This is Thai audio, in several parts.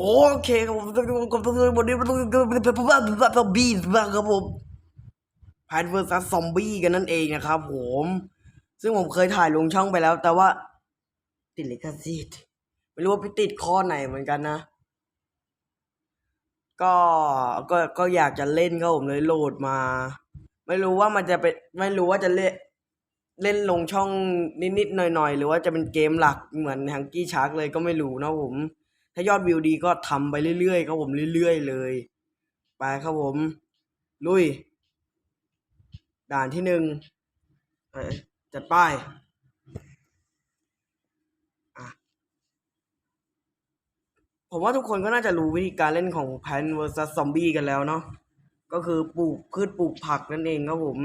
โอเคครับผมวันนี้มันต้องซอมบี้บ้างครับผมแพนเวอร์ซัสซอมบี้กันนั่นเองนะครับผม ซึ่งผมเคยถ่ายลงช่องไปแล้ว แต่ว่า ติดลิขสิทธิ์ไม่รู้ว่าไปติดข้อไหนเหมือนกันนะ ก็ก็ก็อยากจะเล่นครับผมเลยโหลดมา ไม่รู้ว่ามันจะเป็นไม่รู้ว่าจะเล่นเล่นลงช่องนิดๆหน่อยๆ หรือว่าจะเป็นเกมหลักเหมือนฮังกี้ชาร์กเลยก็ไม่รู้นะผม ถ้ายอดวิวดีก็ทำไปเรื่อยๆครับผมเรื่อยๆเลย ไปครับผม ลุย ด่านที่หนึ่งจัดป้ายผมว่าทุกคนก็น่าจะรู้วิธีการเล่นของ Plan vs Zombie กันแล้วเนาะก็คือปลูกพืชปลูกผักนั่นเองครับผม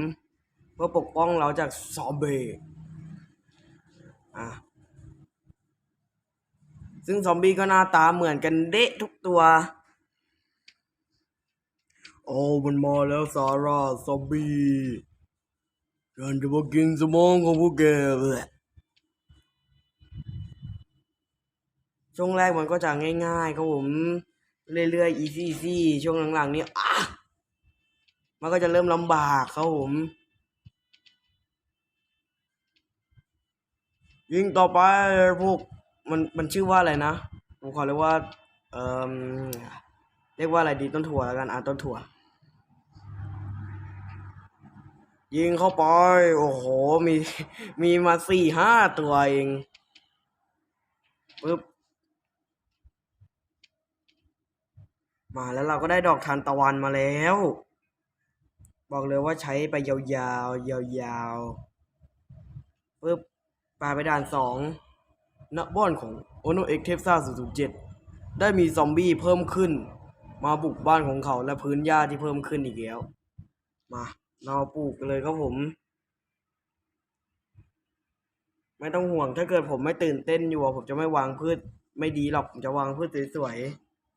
เพื่อปกป้องเราจากซอมบี้อะ ซึ่งซอมบี้ก็หน้าตาเหมือนกันเดะทุกตัว โอ้มันมาแล้วซาร่าซอมบี้ฉันจะมากินสมองของพวกแกเลยช่วงแรกมันก็จะง่ายๆครับผม เรื่อยๆ easy easy ช่วงหลังๆ นี้อ่มันก็จะเริ่มลำบากครับผม ยิงต่อไปพวก มันมันชื่อว่าอะไรนะ ผมขอเรียกว่าเอ่อเรียกว่าอะไรดีต้นถั่วแล้วกันอะต้นถั่ว ยิงเข้าไป โอ้โห มีมีมาสี่ห้าตัวเองปึ๊บมาแล้วเราก็ได้ดอกทานตะวันมาแล้ว บอกเลยว่าใช้ไปยาวๆยาวๆปึ๊บปาไปด่านสอง ณบ้านของโอโนเอ็กเทปซ่า007 ได้มีซอมบี้เพิ่มขึ้น มาบุกบ้านของเขาและพื้นหญ้าที่เพิ่มขึ้นอีกแล้ว มาเราปลูกกันเลยครับผม ไม่ต้องห่วงถ้าเกิดผมไม่ตื่นเต้นอยู่ผมจะไม่วางพืชไม่ดีหรอกผมจะวางพืชสวย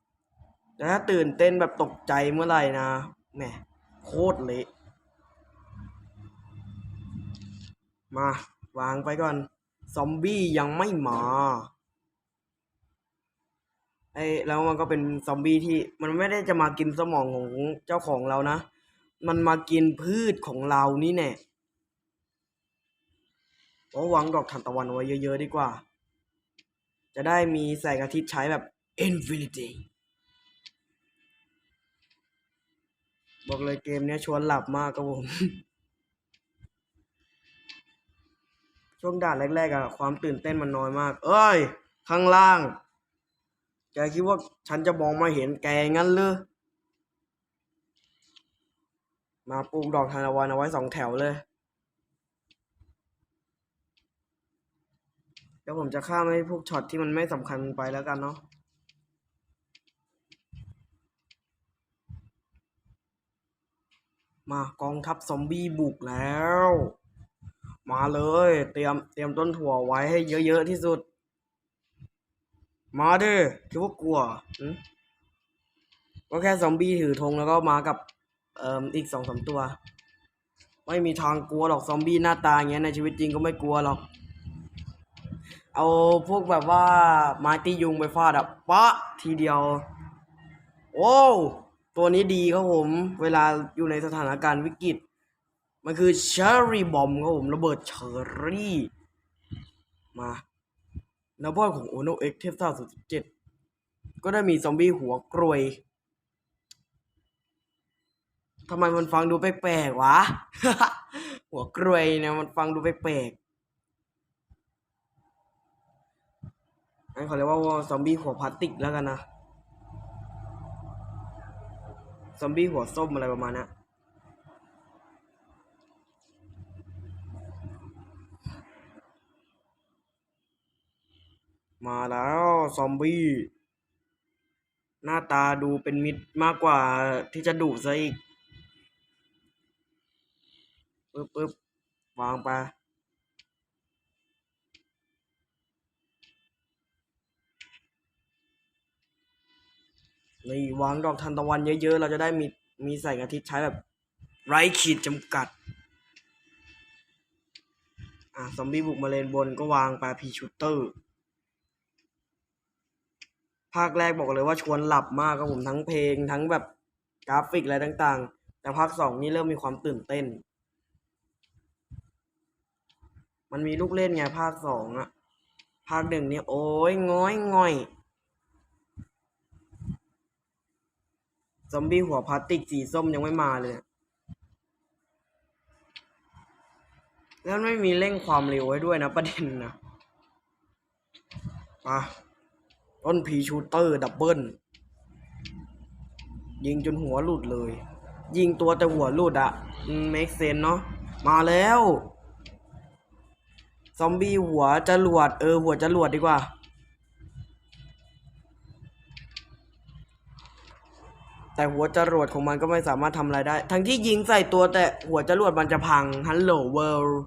ๆแต่ถ้าตื่นเต้นแบบตกใจเมื่อไหร่นะแหมโคตรเละมาวางไปก่อน ซอมบี้ยังไม่มาไอ้แล้วมันก็เป็นซอมบี้ที่มันไม่ได้จะมากินสมองของเจ้าของเรานะ มันมากินพืชของเรานี่แน่เพราะวางดอกทานตะวันไว้เยอะ ๆ ดีกว่า จะได้มีแสงอาทิตย์ใช้แบบ Infinity บอกเลยเกมเนี้ยชวนหลับมากครับผม ช่วงด่านแรกๆอะความตื่นเต้นมันน้อยมาก เอ้ย ข้างล่าง แกคิดว่าฉันจะมองมาเห็นแกงั้นเลยมาปลูกดอกทานตะวันเอาไว้สองแถวเลยเดี๋ยวผมจะข้ามให้พวกช็อตที่มันไม่สำคัญไปแล้วกันเนาะมากองทัพซอมบี้บุกแล้ว มาเลย เตรียมเตรียมต้นถั่วไว้ให้เยอะๆที่สุด มาดิคิดว่ากลัวก็แค่ซอมบี้ถือธงแล้วก็มากับเอ่ออีกสองสามตัว ไม่มีทางกลัวหรอกซอมบี้หน้าตาอย่างเงี้ยในชีวิตจริงก็ไม่กลัวหรอก เอาพวกแบบว่าไม้ตียุงไปฟาดอะปะทีเดียว โอ้ตัวนี้ดีครับผม เวลาอยู่ในสถานการณ์วิกฤต มันคือเชอร์รี่บอมครับผมระเบิดเชอร์รี่ มานาบอของโอโนเอ็กเทปซ่าสุดเจ็ดก็ได้มีซอมบี้หัวกรวยทำไมมันฟังดูแปลกๆวะ หัวกรวยเนี่ยมันฟังดูแปลกๆงั้นขอเรียกว่าซอมบี้หัวพลาสติกแล้วกันนะ ซอมบี้หัวส้มอะไรประมาณเนี้ มาแล้วซอมบี้ หน้าตาดูเป็นมิตรมากกว่าที่จะดุซะอีกปึ๊บปึ๊บวางไปนี่วางดอกทานตะวันเยอะๆ เราจะได้มีมีแสงอาทิตย์ใช้แบบ ไร้ขีดจำกัด อะ ซอมบี้บุกมาเลนบนก็วางไปพีชูเตอร์ ภาคแรกบอกเลยว่าชวนหลับมากครับผมทั้งเพลงทั้งแบบกราฟิกอะไรต่างๆ แต่ภาคสองนี่เริ่มมีความตื่นเต้น มันมีลูกเล่นไงภาคสองอะภาคหนึ่งเนี่ยโอ้ยง้อยง่อยซอมบี้หัวพลาสติกสีส้มยังไม่มาเลย แล้วไม่มีเร่งความเร็วไว้ด้วยนะประเด็นนะไปะ ต้นพีชูเตอร์ดับเบิลยิงจนหัวหลุดเลย ยิงตัวแต่หัวหลุดอะเมคเซนเนาะมาแล้ว ซอมบี้หัวจรวด เออ หัวจรวดดีกว่า แต่หัวจรวดของมันก็ไม่สามารถทำอะไรได้ ทั้งที่ยิงใส่ตัวแต่หัวจรวดมันจะพังฮัลโหลเวิลด์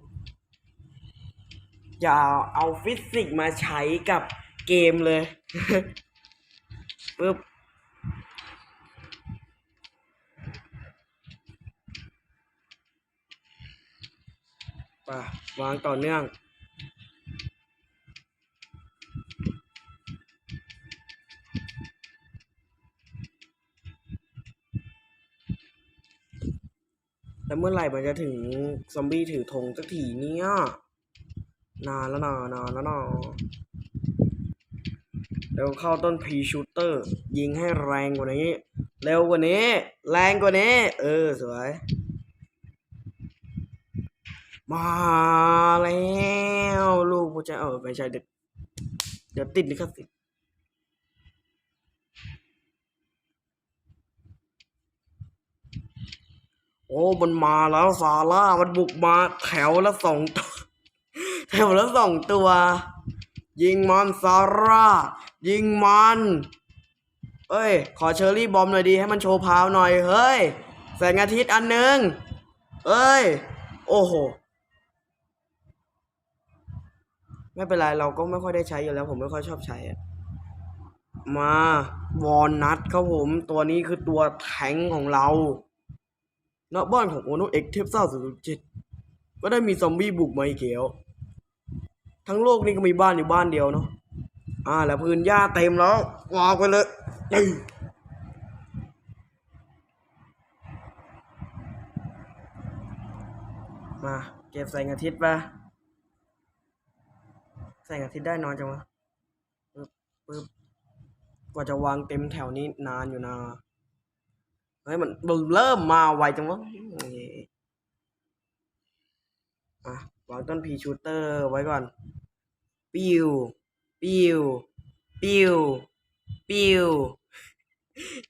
อย่าเอาฟิสิกส์มาใช้กับเกมเลย ปึ๊บไปวางต่อเนื่องแล้วเมื่อไหร่มันจะถึงซอมบี้ถือธงสักทีเนี่ยนานแล้วนะนานแล้วนะ เร็วเข้าต้นพีชูเตอร์ ยิงให้แรงกว่านี้ เร็วกว่านี้ แรงกว่านี้ เออ สวย มาแล้วลูกผู้ชายเออไม่ใช่เด็กเดี๋ยวติดลิขสิทธิ์โอ้ มันมาแล้วซาร่า มันบุกมาแถวละสองตัว แถวละสองตัว ยิงมันซาร่า ยิงมันเอ้ย ขอเชอร์รี่บอมหน่อยดีให้มันโชว์พาวหน่อยเฮ้ย แสงอาทิตย์อันหนึ่งเอ้ย โอ้โห ไม่เป็นไร เราก็ไม่ค่อยได้ใช้อยู่แล้ว ผมไม่ค่อยชอบใช้อะมาวอลนัทครับผม ตัวนี้คือตัวแทงของเราณบ้านของโอโนเอ็กเทปซ่าสุดจิตก็ได้มีซอมบี้บุกมาอีกแล้วทั้งโลกนี่ก็มีบ้านอยู่บ้านเดียวเนาะ อ่าแล้วพื้นหญ้าเต็มแล้ววางไปเลยมา เก็บแสงอาทิตย์ไปแสงอาทิตย์ได้นอยจังวะปึ๊บปึ๊บกว่าจะวางเต็มแถวนี้นานอยู่นะเฮ้ยมันมันเริ่มมาไวจังวะอะวางต้นพีชูเตอร์ไว้ก่อน ปิว ปิวปิวปิว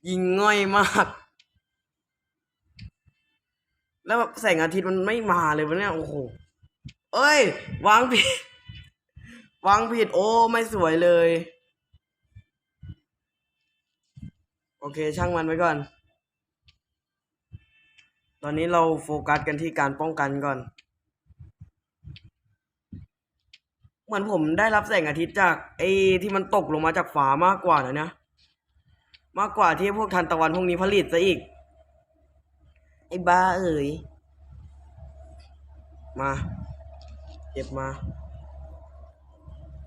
ยิงง่อยมาก แล้วแบบแสงอาทิตย์มันไม่มาเลยวะเนี่ยโอ้โห เอ้ย วางผิด วางผิด โอ้ ไม่สวยเลย โอเค ช่างมันไว้ก่อน ตอนนี้เราโฟกัสกันที่การป้องกันก่อน เหมือนผมได้รับแสงอาทิตย์จากไอ้ที่มันตกลงมาจากฟ้ามากกว่านะเนี่ยมากกว่าที่พวกทันตะวันพวกนี้ผลิตซะอีก ไอ้บ้าเอ๋ยมาเก็บมา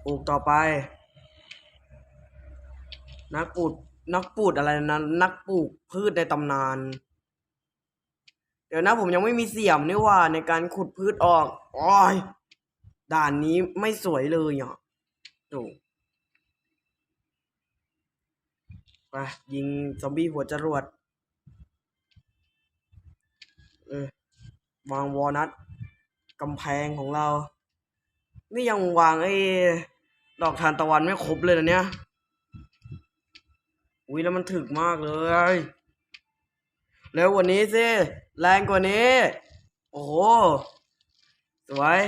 ปลูกต่อไป นักปลูกนักปลูกอะไรนะนักปลูกพืชในตำนาน เดี๋ยวนะผมยังไม่มีเสียมนี่ว่าในการขุดพืชออกอ้ย ด่านนี้ไม่สวยเลยอะดูไปยิงซอมบี้หัวจรวด เออ วางวอลนัทกำแพงของเรา นี่ยังวางไอ้ดอกทานตะวันไม่ครบเลยนะเนี่ย อุ้ยแล้วมันถึกมากเลยเร็วกว่านี้สิ แรงกว่านี้ โอ้โห สวย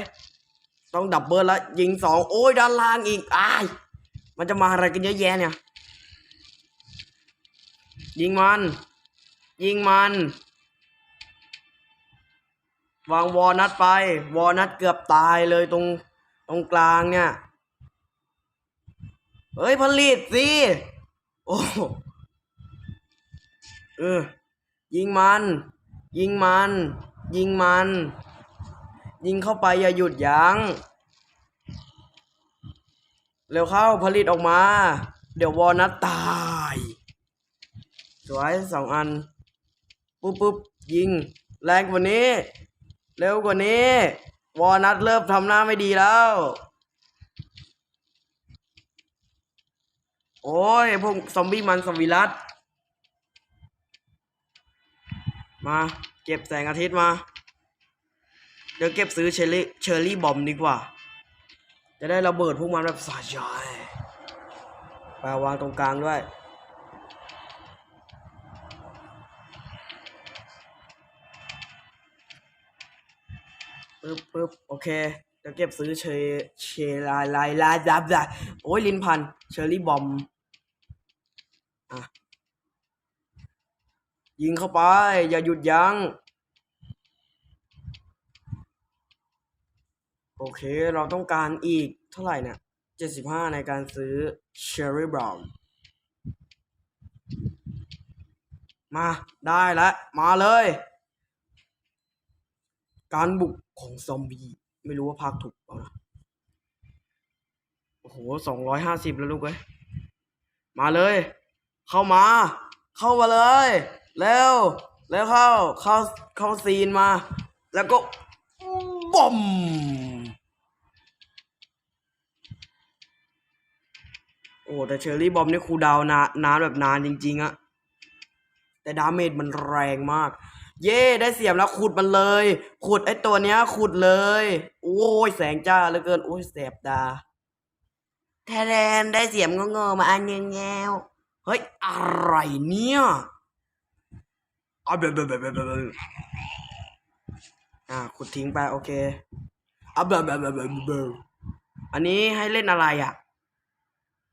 ต้องดับเบิลแล้วยิงสองโอ้ยด้านล่างอีกอ้ายมันจะมาอะไรกันเยอะแยะเนี่ย ยิงมัน ยิงมัน วางวอนัทไป วอนัทเกือบตายเลยตรงตรงกลางเนี่ยเฮ้ยผลิตสิโอ้เออยิงมัน ยิงมัน ยิงมัน ยิงเข้าไปอย่าหยุดยัง้งเร็วเข้าผลิตออกมา เดี๋ยววอลนัทตาย สวยสองอัน ปุ๊บปุ๊บยิง แรงกว่านี้ เร็วกว่านี้ วอลนัทเริ่มทำหน้าไม่ดีแล้ว โอ้ยพวกซอมบี้มันสวิรัตมา เก็บแสงอาทิตย์มา เดี๋ยวเก็บซื้อเชอร์รี่เชอร์รี่บอมดีกว่า จะได้ระเบิดพวกมันแบบสาใจไปวางตรงกลางด้วย ปึ๊บปึ๊บโอเคเดี๋ยวเก็บซื้อเชเชลายลายลายดับดับโอ้ยลินพัน เชอร์รี่บอม อะ ยิงเข้าไป อย่าหยุดยัง้ง โอเค เราต้องการอีกเท่าไหร่เนี่ยเจ็ดสิบห้าในการซื้อเชอร์รี่บอมมาได้แล้วมาเลย การบุกของซอมบี้ไม่รู้ว่าภาคถูกเปล่านะโอ้โหสองร้อยห้าสิบแล้วลูกเอ้ยมาเลย เข้ามา เข้ามาเลยเร็วแล้วเข้า เข้าเข้าซีนมา แล้วก็บอม โอ้แต่เชอร์รี่บอมนี่คูลดาวน์นานนานแบบนานจริง ๆอะแต่ดาเมจมันแรงมาก เย่ได้เสียมแล้วขุดมันเลย ขุดไอ้ตัวเนี้ยขุดเลย โอ้ยแสงจ้าเหลือเกิน โอ้ยแสบตาแทนได้เสียมงงๆมาอันเงี้ยแงวเฮ้ย อะไรเนี่ยอะเบลเบลเบลเบลเบลอ่าขุดทิ้งไป โอเคอะเบลเบลเบลเบลเบลอันนี้ให้เล่นอะไรอะ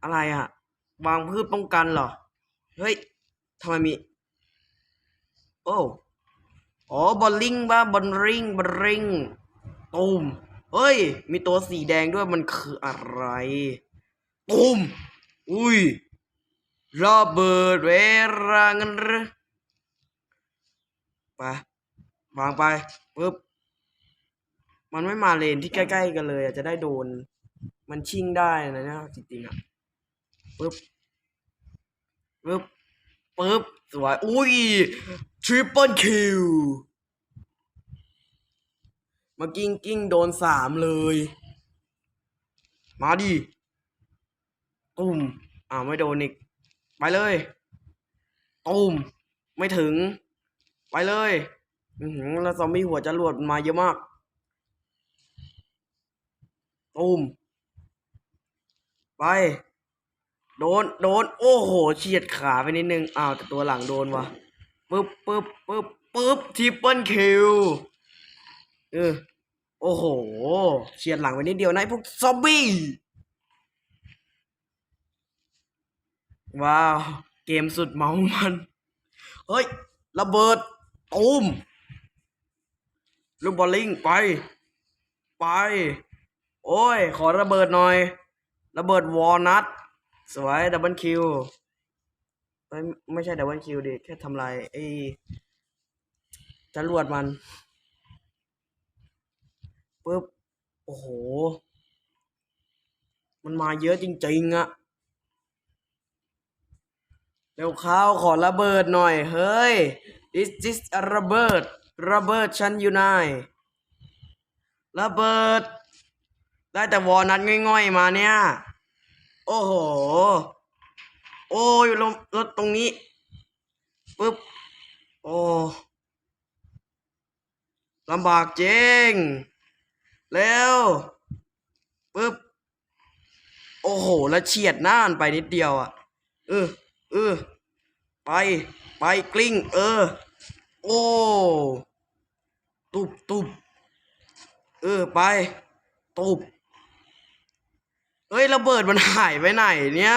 อะไรอะวางพืชป้องกันเหรอ เฮ้ยทำไมมี โอ้อ๋อบอลลิงป่ะบอลริงบอลริงตูมเฮ้ย มีตัวสีแดงด้วยมันคืออะไรตูมอุ้ยระเบิดเวลาเงินรือไปวางไปปึ๊บมันไม่มาเลนที่ใกล้ ๆ กันเลยอะจะได้โดน มันชิงได้นะเนี่ยจริงๆอะ ปึ๊บปึ๊บปึ๊บสวยอุ้ยทริปเปิลคิวมากิ้งกิ้งโดนสามเลย มาดิตุ้มอ่าวไม่โดนอีก ไปเลยตุ้มไม่ถึง ไปเลยอือหือแล้วซอมบี้หัวจรวดมาเยอะมากตุ้มไป โดน โดน โอ้โห เฉียดขาไปนิดนึง อ้าว แต่ตัวหลังโดนว่ะปึ๊บปึ๊บปึ๊บปึ๊บทิปเปิลคิว เออ โอ้โห เฉียดหลังไปนิดเดียวนะพวกซอมบี้ ว้าว เกมสุดเมามัน เฮ้ย ระเบิดตูมลูกบอลลิงไป ไป โอ้ย ขอระเบิดหน่อย ระเบิดวอลนัท สวยดับเบิลคิวไม่ไม่ใช่ดับเบิลคิวดิแค่ทำลายไอ้จรวดมันปึ๊บโอ้โห มันมาเยอะจริงๆอะเร็วข้าวขอระเบิดหน่อย เฮ้ย is this ระเบิด ระเบิดฉันอยู่ไหนระเบิด ได้แต่วอนัทง่อยๆมาเนี่ย โอ้โห โอ้ยรถรถตรงนี้ปึ๊บ โอ้ลำบากจริงเร็วปึ๊บ โอ้โห แล้วเฉียดหน้านไปนิดเดียวอะ เออ เออ ไป ไปกลิ้ง เออ โอ้ ตุบตุบเออ ไป ตุบ เฮ้ยระเบิดมันหายไปไหนเนี่ย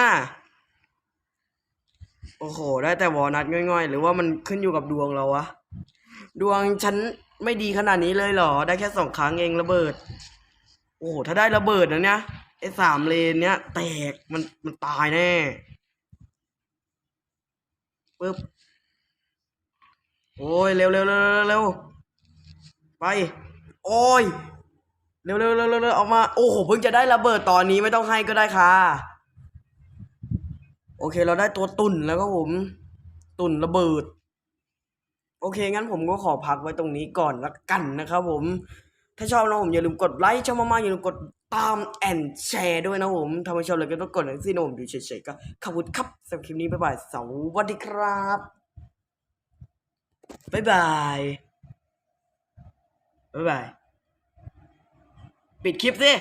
โอ้โห ได้แต่วอนัทง่อยๆ หรือว่ามันขึ้นอยู่กับดวงเราวะ ดวงฉันไม่ดีขนาดนี้เลยเหรอ ได้แค่สองครั้งเองระเบิด โอ้โห ถ้าได้ระเบิดนะเนี่ยไอ้สามเลนเนี้ยแตกมันมันตายแน่ปึ๊บโอ้ยเร็วเร็วเร็วเร็วเร็วไป โอ้ย เร็วเร็วเร็วเร็วออกมา โอ้โห เพิ่งจะได้ระเบิดตอนนี้ไม่ต้องให้ก็ได้ค่ะ โอเค เราได้ตัวตุ่นแล้วครับผม ตุ่นระเบิด โอเค งั้นผมก็ขอพักไว้ตรงนี้ก่อนละกันนะครับผม ถ้าชอบนะผมอย่าลืมกดไลค์ชอบมากๆอย่าลืมกดตามแอนแชร์ด้วยนะผมถ้าไม่ชอบเลยก็ต้องกดหนังสือนะผมดูเฉยๆก็ขอบคุณครับสำหรับคลิปนี้บ๊ายบายสวัสดีครับบ๊ายบายบ๊ายบาย ปิดคลิปสิ